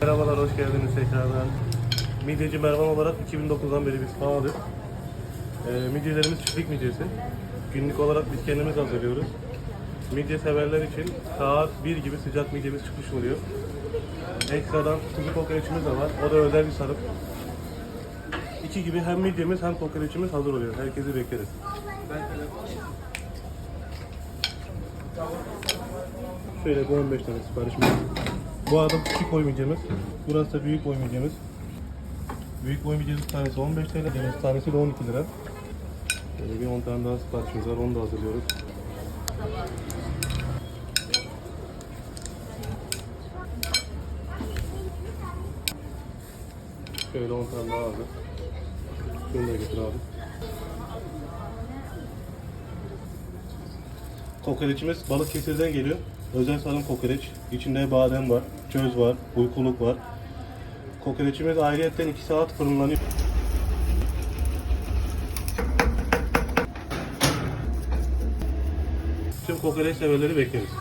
Merhabalar, hoş geldiniz tekrardan. Midyeci Mervan olarak 2009'dan beri biz faalız. Ee, midyelerimiz çiftlik midyesi. Günlük olarak biz kendimiz hazırlıyoruz. Midye severler için saat 1 gibi sıcak midyemiz çıkmış oluyor. Ekstradan kuzu kokoreçimiz de var. O da özel bir sarıp. İki gibi hem midyemiz hem kokoreçimiz hazır oluyor. Herkesi bekleriz. Şöyle bu 15 tane siparişimiz. Bu arada küçük boy midyemiz. Burası da büyük boy midyemiz. Büyük boy midyemiz tanesi 15 TL, midyemiz tanesi de 12 lira. Böyle bir 10 tane daha siparişimiz var, onu da hazırlıyoruz. Şöyle 10 tane daha hazır. Şunu da getir abi. Kokoreçimiz Balıkesir'den geliyor. Özel sarım kokoreç. İçinde badem var, çöz var, uykuluk var. Kokoreçimiz ayrıyetten 2 saat fırınlanıyor. Tüm kokoreç severleri bekleriz.